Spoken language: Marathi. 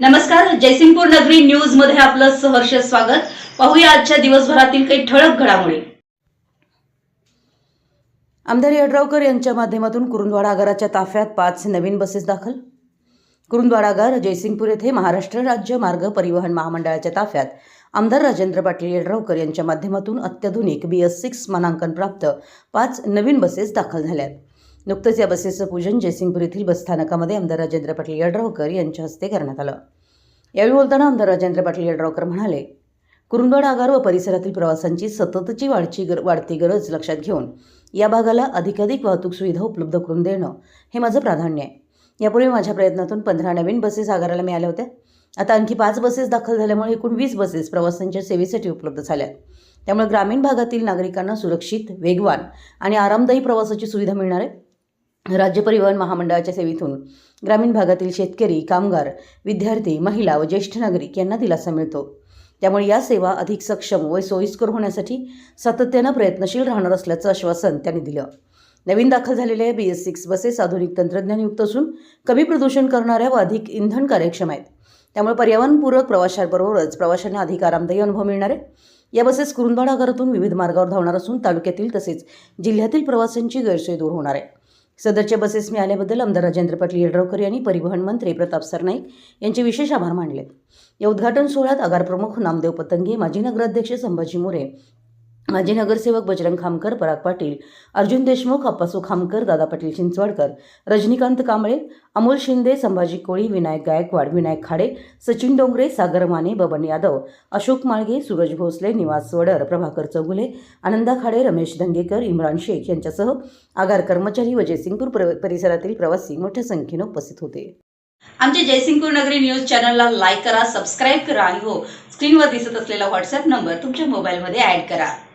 नमस्कार जयसिंगपूर नगरी न्यूजमध्ये आपलं सहर्ष स्वागत. पाहूया आजच्या दिवसभरातील काही ठळक घडामोडी. आमदार यड्रावकर यांच्या माध्यमातून कुरुंदवाडा आगाराच्या ताफ्यात पाच नवीन बसेस दाखल. कुरुंदवाडा आगार जयसिंगपूर येथे महाराष्ट्र राज्य मार्ग परिवहन महामंडळाच्या ताफ्यात आमदार राजेंद्र पाटील यड्रावकर यांच्या माध्यमातून अत्याधुनिक बी एस सिक्स मानांकन प्राप्त पाच नवीन बसेस दाखल झाल्यात. नुकतंच या बसेसचं पूजन जयसिंगपूर येथील बसस्थानकामध्ये आमदार राजेंद्र पाटील यड्रावकर यांच्या हस्ते करण्यात आलं. यावेळी बोलताना आमदार राजेंद्र पाटील यड्रावकर म्हणाले कुरुंदवाड आगार व परिसरातील प्रवासांची सततची वाढची गर वाढती गरज लक्षात घेऊन या भागाला अधिकाधिक वाहतूक सुविधा उपलब्ध करून देणं हे माझं प्राधान्य आहे. यापूर्वी माझ्या प्रयत्नातून पंधरा नवीन बसेस आगाराला मिळाल्या होत्या. आता आणखी पाच बसेस दाखल झाल्यामुळे एकूण वीस बसेस प्रवाशांच्या सेवेसाठी उपलब्ध झाल्या त्यामुळे ग्रामीण भागातील नागरिकांना सुरक्षित वेगवान आणि आरामदायी प्रवासाची सुविधा मिळणार आहे. राज्य परिवहन महामंडळाच्या सेवेतून ग्रामीण भागातील शेतकरी कामगार विद्यार्थी महिला व ज्येष्ठ नागरिक यांना दिलासा मिळतो. त्यामुळे या सेवा अधिक सक्षम व सोयीस्कर होण्यासाठी सातत्यानं प्रयत्नशील राहणार असल्याचं आश्वासन त्यांनी दिलं. नवीन दाखल झालेल्या बी एस सिक्स बसेस आधुनिक तंत्रज्ञानयुक्त असून कमी प्रदूषण करणाऱ्या व अधिक इंधन कार्यक्षम आहेत. त्यामुळे पर्यावरणपूरक प्रवाशांबरोबरच प्रवाशांना अधिक आरामदायी अनुभव मिळणार आहे. या बसेस कुरुंदवाड आगारातून विविध मार्गावर धावणार असून तालुक्यातील तसेच जिल्ह्यातील प्रवाशांची गैरसोय दूर होणार आहे. सदरच्या बसेस मिळाल्याबद्दल आमदार राजेंद्र पाटील यड्रावकर यांनी परिवहन मंत्री प्रताप सरनाईक यांचे विशेष आभार मानले. या उद्घाटन सोहळ्यात आगार प्रमुख नामदेव पतंगे माजी नगराध्यक्ष संभाजी मोरे माजी नगरसेवक बजरंग खामकर पराग पाटील अर्जुन देशमुख अप्पासू खामकर दादा पाटील चिंचवाडकर रजनीकांत कांबळे अमोल शिंदे संभाजी कोळी विनायक गायकवाड विनायक खाडे सचिन डोंगरे सागर माने बबन यादव अशोक माळगे सूरज भोसले निवास वडर प्रभाकर चौगुले आनंदा खाडे रमेश दंगेकर इम्रान शेख यांच्यासह आगार कर्मचारी व जयसिंगपूर परिसरातील प्रवासी मोठ्या संख्येनं उपस्थित होते. आमच्या जयसिंगपूर नगरी न्यूज चॅनलला लाईक करा सबस्क्राईब करा आणि हो स्क्रीनवर दिसत असलेला व्हॉट्सअप नंबर तुमच्या मोबाईलमध्ये ऍड करा.